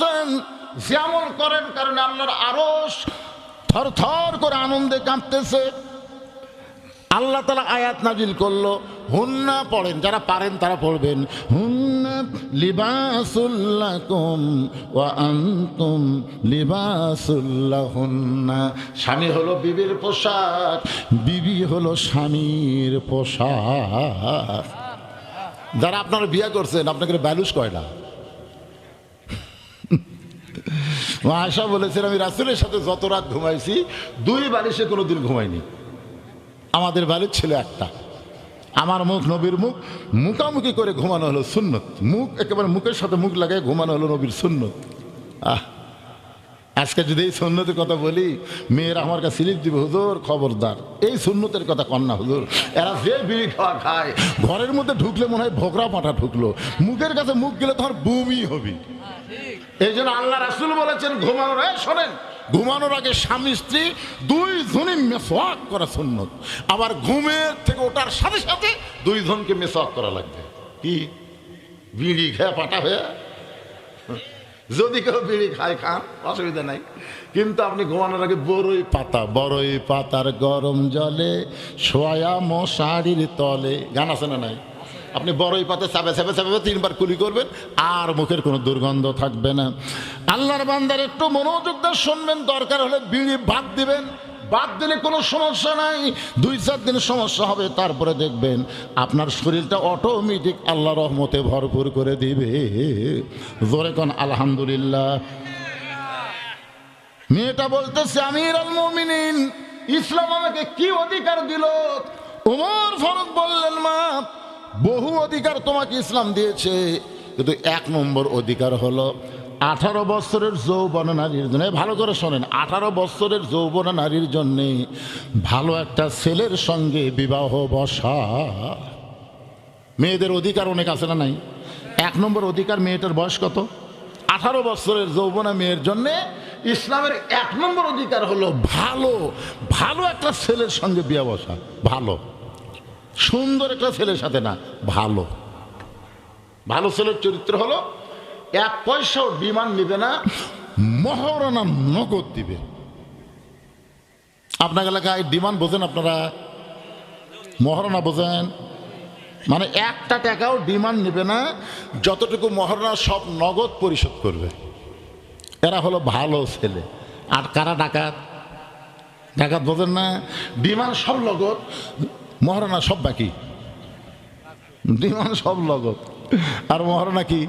বলেছেন যেমন করেন, কারণ আল্লাহর আরস থর থর করে আনন্দে কাঁপতেছে আল্লাহ তালা আয়াত নাজিল করল, হুন্না পড়েন, যারা পারেন তারা পড়বেন। হুন্না লিবাসুল্লাকুম ওয়া আনতুম লিবাসুল্লাহুন্না স্বামী হলো বিবির পোশাক, বিবি হলো স্বামীর পোশাক। যারা আপনারা বিয়ে করছেন আপনাকে ব্যালুস কয়টা? আশা বলেছেন, আমি রাসুলের সাথে যত রাত ঘুমাইছি, দুই বালিশে কোনোদিন ঘুমাইনি আমাদের বাড়ির ছিল একটা। আমার মুখ নবীর মুখ, মুখামুখি করে ঘুমানো হলো সুন্নত। মুখ, একেবারে মুখের সাথে মুখ লাগায় ঘুমানো হলো নবীর সুন্নত। আহ আজকে যদি এই সুন্নতের কথা বলি, মেয়েরা আমার কাছে স্লিপ দিবে, হুজুর, খবরদার। এই সুন্নতের কথা কন্যা হুজুর। এরা যে বিড়ি খাওয়া খায়, ঘরের মধ্যে ঢুকলে মনে হয় ভোকরা পাটা ঢুকলো। মুখের কাছে মুখ গেলে তোমার বমি হবি। এই জন্য আল্লাহ রাসুল বলেছেন, ঘুমানোর শোনেন, ঘুমানোর আগে স্বামী, স্ত্রী দুই জনই মেসওয়াক করা সুন্নত। আবার ঘুমের থেকে ওটার সাথে সাথে দুই জনকে মেসওয়াক করা লাগবে। কি? বিড়ি খেয়ে পাটা হয়ে? যদি কেউ বিড়ি খায়, খান, অসুবিধা নাই। কিন্তু আপনি ঘুমানোর আগে বড়ই পাতা বড়ই পাতার গরম জলে সোয়া মশারির তলে। গান আছে না নাই? আপনি বড়ই পাতে চাপে চাপে চাপে তিনবার কুলি করবেন, আর মুখের কোনো দুর্গন্ধ থাকবে না। আল্লাহর বান্দার একটু মনোযোগ দিয়ে শুনবেন, দরকার হলে বিড়ি বাদ দিবেন। বাদ দিলে কোনো সমস্যা নাই। দুই, চার দিন সমস্যা হবে, তারপরে দেখবেন আপনার শরীরটা অটোমেটিক আল্লাহ রহমতে ভরপুর করে দিবে। জোরে কোন, আলহামদুলিল্লাহ। মেয়েটা বলতেছে আমির আল মমিনিন, ইসলাম আমাকে কি অধিকার দিল? উমর ফারুক বললেন, মা, বহু অধিকার তোমাকে ইসলাম দিয়েছে, কিন্তু এক নম্বর অধিকার হলো আঠারো বছরের যৌবন নারীর জন্য, ভালো করে শোনেন, আঠারো বছরের যৌবন নারীর জন্যে ভালো একটা ছেলের সঙ্গে বিবাহ বসা। মেয়েদের অধিকার অনেক আছে না নাই? এক নম্বর অধিকার মেয়েটার বয়স কত? আঠারো বছরের যৌবনা মেয়ের জন্যে ইসলামের এক নম্বর অধিকার হলো ভালো ভালো একটা ছেলের সঙ্গে বিয়ে বসা, ভালো। সুন্দর একটা ছেলের সাথে না, ভালো। ভালো ছেলের চরিত্র হলো এক পয়সাও বিমান নেবে না, মহারণা নগদ দিবে। আপনার এলাকায় ডিমান্ড বোঝেন আপনারা? মহারণা বোঝেন? মানে একটা টাকাও ডিমান্ড নেবে না, যতটুকু মহারণা সব নগদ পরিশোধ করবে। এরা হলো ভালো ছেলে। আর কারা ডাকাত? ডাকাত বোঝেন না? ডিমান্ড সব নগদ, মহারণা সব বাকি। ডিমান্ড সব নগদ। আর মহারণা কি?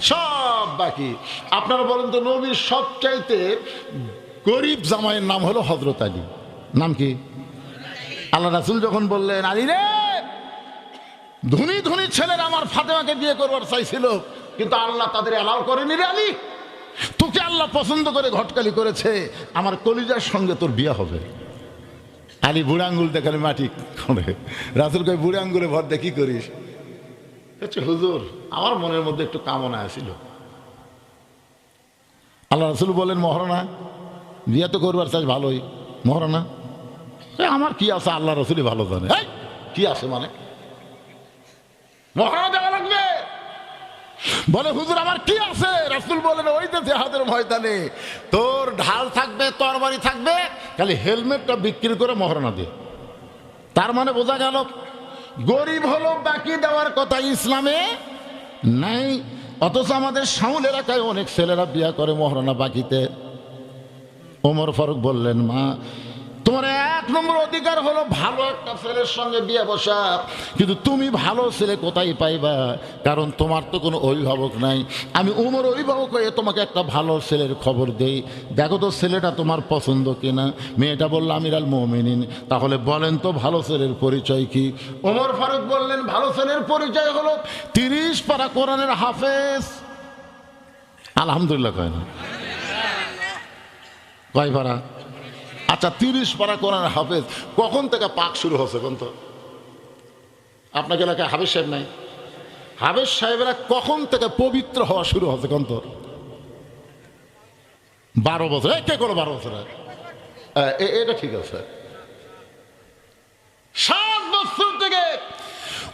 সব বাকি। আপনারা বলেন তো, নবীর সবচাইতে গরিব জামাইয়ের নাম হলো হজরত আলী। নাম কি? আল্লাহ রাসুল যখন বললেন, আলী রে, ধনী ধনী ছেলেরা আমার ফাতেমাকে বিয়ে করবার চাইছিল, কিন্তু আল্লাহ তাদের অ্যালাউ করেনি রে আলী। তোকে আল্লাহ পছন্দ করে ঘটকালি করেছে, আমার কলিজার সঙ্গে তোর বিয়ে হবে। আলী বুড়া আঙ্গুল দেখালে মাটি করে রাসুল কই বুড়া আঙ্গুলে ভর দেখি করিস? হুজুর, আমার মনের মধ্যে একটু কামনা আছিল। আল্লাহ রসুল বলেন মহারণা বিয়ে তো করবার চাই ভালোই। মহারণা আমার কি আছে? আল্লাহ রসুলই ভালো জানে। কি আছে মানে? মহারণা দেওয়া লাগবে। বলে, হুজুর, আমার কি আছে? রাসুল বলেন, ওই যে জেহাদের ময়দানে। তোর ঢাল থাকবে, তরবারি থাকবে, খালি হেলমেটটা বিক্রি করে মহারণা দিয়ে তার মানে বোঝা গেল, গরিব হলো বাকি দেওয়ার কথা, ইসলামে নাই। অথচ আমাদের সাউল এলাকায় অনেক ছেলেরা বিয়া করে মহারণা বাকিতে। ওমর ফারুক বললেন, মা, তোমার নম্বর অধিকার হলো ভালো একটা ছেলের সঙ্গে বিয়ে বসা। কিন্তু তুমি ভালো ছেলে কোথায় পাইবা? কারণ তোমার তো কোনো অভিভাবক নাই। আমি উমর অভিভাবক হয়ে তোমাকে একটা ভালো ছেলের খবর দেই। দেখো তো ছেলেটা তোমার পছন্দ কিনা? মেয়েটা বলল আমির আল মোমিনিন। তাহলে বলেন তো ভালো ছেলের পরিচয় কি? ওমর ফারুক বললেন, ভালো ছেলের পরিচয় হলো তিরিশ পারা কোরআনের হাফেজ। আলহামদুলিল্লাহ কয় না? কয় পারা? আচ্ছা তিরিশ পারা কোরআন হাফেজ, কখন থেকে পাক শুরু হচ্ছে কোন তো? আপনাকে এলাকায় হাফেজ সাহেব নাই? হাফেজ সাহেবেরা কখন থেকে পবিত্র হওয়া শুরু হচ্ছে কোন তো? বারো বছর কে করো বারো বছর এটা ঠিক আছে। সাত বছর থেকে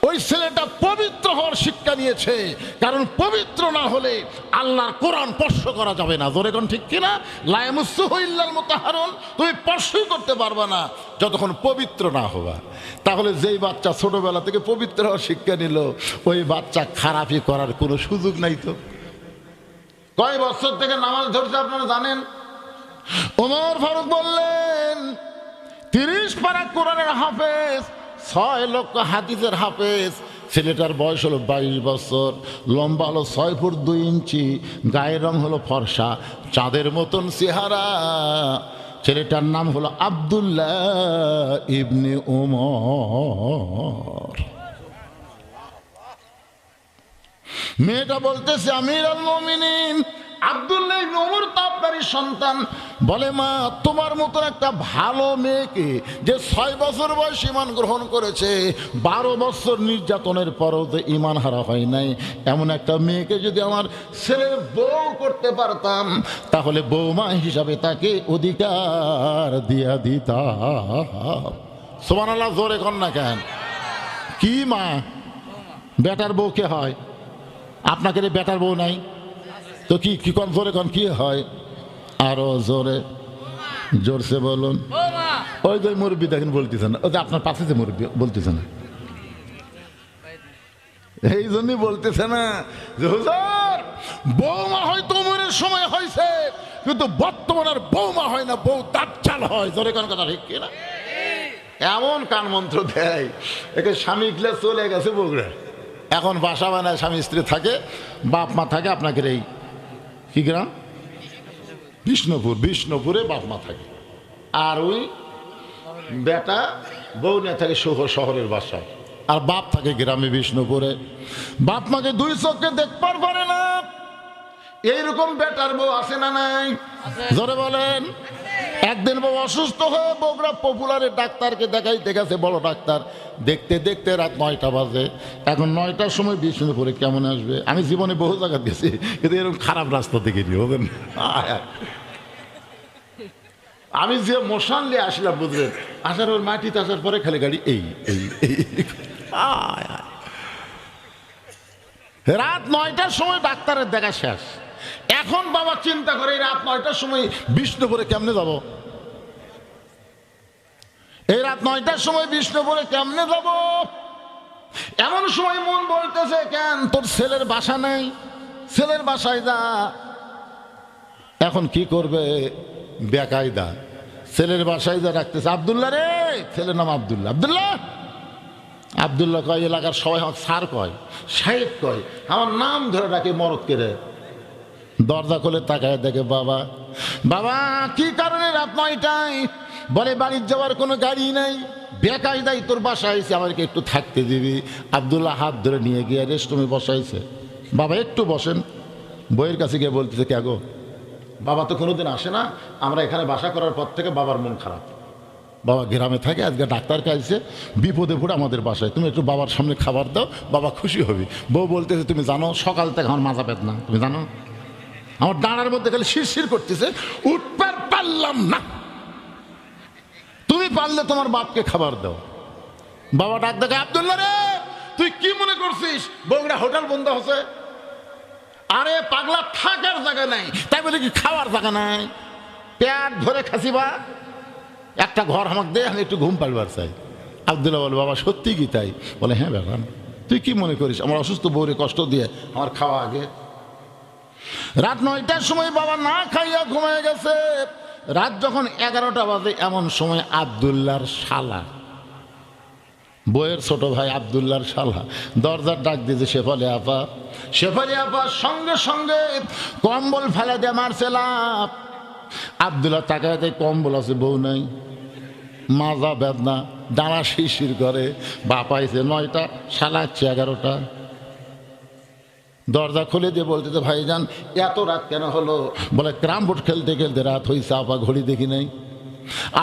ওই ছেলেটা পবিত্র হওয়ার শিক্ষা নিয়েছে। কারণ পবিত্র না হলে আল্লাহর কোরআন স্পর্শ করা যাবে না। জোরে কোন ঠিক কিনা? লায়ামুসু মতো হারণ তুমি স্পর্শই করতে পারবে না যতক্ষণ পবিত্র না হবা। তাহলে যেই বাচ্চা ছোটবেলা থেকে পবিত্র হওয়ার শিক্ষা নিল, ওই বাচ্চা খারাপই করার কোনো সুযোগ নাই তো। কয় বছর থেকে নামাজ ধরছে আপনারা জানেন? ওমর ফারুক বললেন, তিরিশ পারা কোরআনের হাফেজ ছয় লক্ষ হাদিসের হাফেজ। ছেলেটার বয়স হলো বাইশ বছর। লম্বা হলো ছয় ফুট দুই ইঞ্চি, গায়ের রং হলো ফর্সা, চাঁদের মতন চেহারা। ছেলেটার নাম হলো আবদুল্লাহ ইবনে ওমর মেয়েটা বলতেছে আমির আল মমিনিন, আবদুল্লাহ ইবনে ওমর তো আপনারই সন্তান বলে, মা, তোমার মতন একটা ভালো মেয়েকে যে ছয় বছর বয়স ইমান গ্রহণ করেছে, বারো বছর নির্যাতনের পরও তো ইমান হারা হয় নাই। এমন একটা মেয়েকে যদি আমার ছেলের বউ করতে পারতাম, তাহলে বৌমা হিসাবে তাকে অধিকার দিয়া দিতাম। সোমান আল্লাহ জোরে কন না কেন? কি মা? বেটার বউ কে হয়? আপনাকে বেটার বউ নাই? তো কি কি কম জোরে কন, কি হয়? আরও জোরে, জোরসে বলুন। ওই যে মুরব্বী দেখেন, বলতেছে না। ওই যে আপনার পাশে যে মুরব্বী, বলতেছে না। এই জন্যই বলতেছে না যে, হুজুর, বৌমা হয়তো উমরের সময় হয়েছে কিন্তু বর্তমান আর বৌমা হয় না, বউ দাচ্চাল হয়। জোরে কোন কথা ঠিক কিনা? এমন কান মন্ত্র দেয়, একে স্বামী গিলে চলে গেছে বগুড়া এখন বাসা বানায় স্বামী স্ত্রী থাকে, বাপ মা থাকে আপনাকে এই কি গ্রাম? বিষ্ণুপুর, বিষ্ণুপুরে বাপ মা থাকে। আর ওই বেটা বউ নিয়ে থাকে শহর, শহরের বাসায়। আর বাপ থাকে গ্রামে বিষ্ণুপুরে। বাপ মাকে দুই চোখকে দেখবার পারে না। এইরকম বেটার বউ আছে না নাই? ধরে বলেন। একদিন বউ অসুস্থ হয়ে বগুড়া পপুলারের ডাক্তারকে দেখাইতে গেছে বড় ডাক্তার, দেখতে দেখতে রাত নয়টা বাজে। এখন নয়টার সময় বিষ্ণুপুরে কেমন আসবে? আমি জীবনে বহু জায়গা গেছি, কিন্তু এরকম খারাপ রাস্তা দেখিনি, বুঝলেন? আমি যে মশান নিয়ে আসলাম, বুঝলেন? আসার ওর মাটিতে আসার পরে খালি গাড়ি এই এই এই। রাত নয়টার সময় ডাক্তারের দেখা শেষ। এখন বাবা চিন্তা করে রাত নয়টার সময় বিষ্ণুপুরে কেমনে যাব? এই রাত নয়টার সময় বিষ্ণুপুরে কেমনে যাব? এমন সময় মন বলতেছে, কেন তোর ছেলের বাসা নেই? ছেলের বাসায় যা। এখন কি করবে? বেকায়দা। ছেলের বাসায় যা রাখতেছে। আবদুল্লাহ রে, ছেলের নাম আবদুল্লাহ। আবদুল্লাহ? আবদুল্লাহ কয়, এলাকার সবাই আমার স্যার কয়, সাহেব কয়, আমার নাম ধরে ডাকে মরদ কেড়ে দরজা খুলে তাকায় দেখে বাবা। বাবা, কি কারণে রাত নয়টায়? বলে, বাড়ির যাওয়ার কোনো গাড়ি নাই। বেকায়দাই তোর বাসা এসে আমাকে একটু থাকতে দিবি। আবদুল্লাহ হাত ধরে নিয়ে গিয়ে রেস্টরুমে বসাইছে। বাবা, একটু বসেন। বইয়ের কাছে গিয়ে বলতেছে, কে গো? বাবা তো কোনোদিন আসে না। আমরা এখানে বাসা করার পর থেকে বাবার মন খারাপ। বাবা গ্রামে থাকে, আজকে ডাক্তার কাছে বিপদে পড়ে আমাদের বাসায়। তুমি একটু বাবার সামনে খাবার দাও, বাবা খুশি হবে। বউ বলতেছে, তুমি জানো, সকাল থেকে আমার মাজা না। তুমি জানো? আমার ডানার মধ্যে খালি শিরশির করতেছে। উঠবার পারলাম না। তুমি পারলে তোমার বাপকে খাবার দাও। বাবা ডাক দেখে আবদুল্লা রে, তুই কি মনে করছিস? বগুড়া হোটেল বন্ধ হচ্ছে। আরে, পাগলা থাকার জায়গা নাই। তাই বলে কি খাওয়ার জায়গা নাই? পেট ধরে খাসিবা একটা ঘর আমাকে দে, আমি একটু ঘুম পাড়বার চাই। আবদুল্লাহ বলে, বাবা, সত্যি কি তাই? বলে হ্যাঁ ব্যাপার তুই কি মনে করিস? আমার অসুস্থ বউরে কষ্ট দিয়ে আমার খাওয়া আগে রাত নয়টার সময় বাবা না খাইয়া ঘুমিয়ে গেছে। রাত যখন এগারোটা বাজে, এমন সময় আবদুল্লার শালা। বইয়ের ছোট ভাই আবদুল্লার শালা। দরজার ডাক দিয়েছে, শেফালি আপা। শেফালি আপা, সঙ্গে সঙ্গে কম্বল ফেলে দিয়ে মারছে লাভ আবদুল্লাহ দেয় কম্বল আছে, বউ নাই। মাজা বেদনা দাঁড়া শিশির করে। বাপাইছে নয়টা শালাচ্ছে এগারোটা। দরজা খুলে দিয়ে বলতেছে, ভাইজান, এত রাত কেন হলো? বলে, ক্রাম বোর্ড খেলতে খেলতে রাত হয়েছে আপা ঘড়ি দেখি নাই।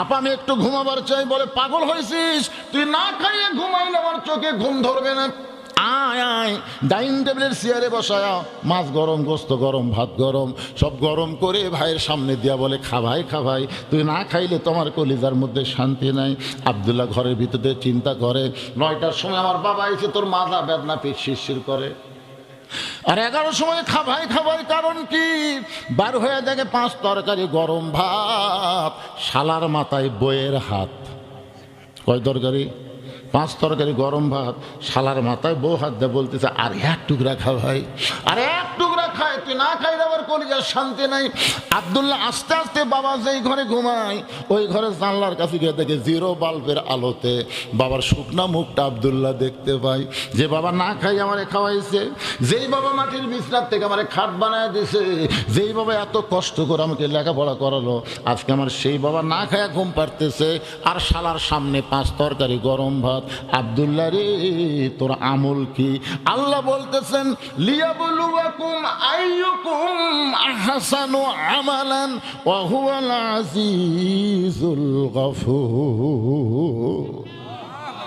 আপা, আমি একটু ঘুমাবার চাই, বলে, পাগল হয়েছিস তুই না খাইয়ে ঘুমাইলে আমার চোখে ঘুম ধরবে না? আয় আয়, ডাইনিং টেবিলের চেয়ারে বসায় মাছ গরম, গোস্ত গরম, ভাত গরম, সব গরম করে ভাইয়ের সামনে দিয়া বলে খা ভাই খা ভাই তুই না খাইলে তোমার কলিজার মধ্যে শান্তি নাই। আবদুল্লাহ ঘরের ভিতরে চিন্তা করে, নয়টার সময় আমার বাবা এসে তোর মাথা বেদনা পেট শিরশির করে। আর এগারো সময় খাবাই খাবাই কারণ কি? বার হয়ে দেখে পাঁচ তরকারি গরম ভাত, শালার মাথায় বইয়ের হাত। কয় তরকারি? পাঁচ তরকারি গরম ভাত, শালার মাথায় বউ হাত দিয়ে বলতেছে, আর এক টুকরা খাওয়াই আর এক টুকরা তুই না খাই আবার কলিজার শান্তি নাই। আবদুল্লাহ আস্তে আস্তে বাবা যেই ঘরে ঘুমায়, ওই ঘরে জানলার কাছে গিয়ে দেখে জিরো বাল্বের আলোতে বাবার শুকনা মুখটা আবদুল্লাহ দেখতে পাই যে বাবা না খাই আমারে খাওয়াইছে, যেই বাবা মাটির বিছনার থেকে আমারে খাট বানায় দিছে, যেই বাবা এত কষ্ট করে আমাকে লেখাপড়া করালো, আজকে আমার সেই বাবা না খায়া ঘুম পারতেছে আর শালার সামনে পাঁচ তরকারি, গরম ভাত। আবদুল্লাহ রে, তোর আমল কি? আল্লাহ বলতেছেন, লিয়াবলুয়াকুম আইয়ুকুম أيكم أحسن عملا وهو العزيز الغفور.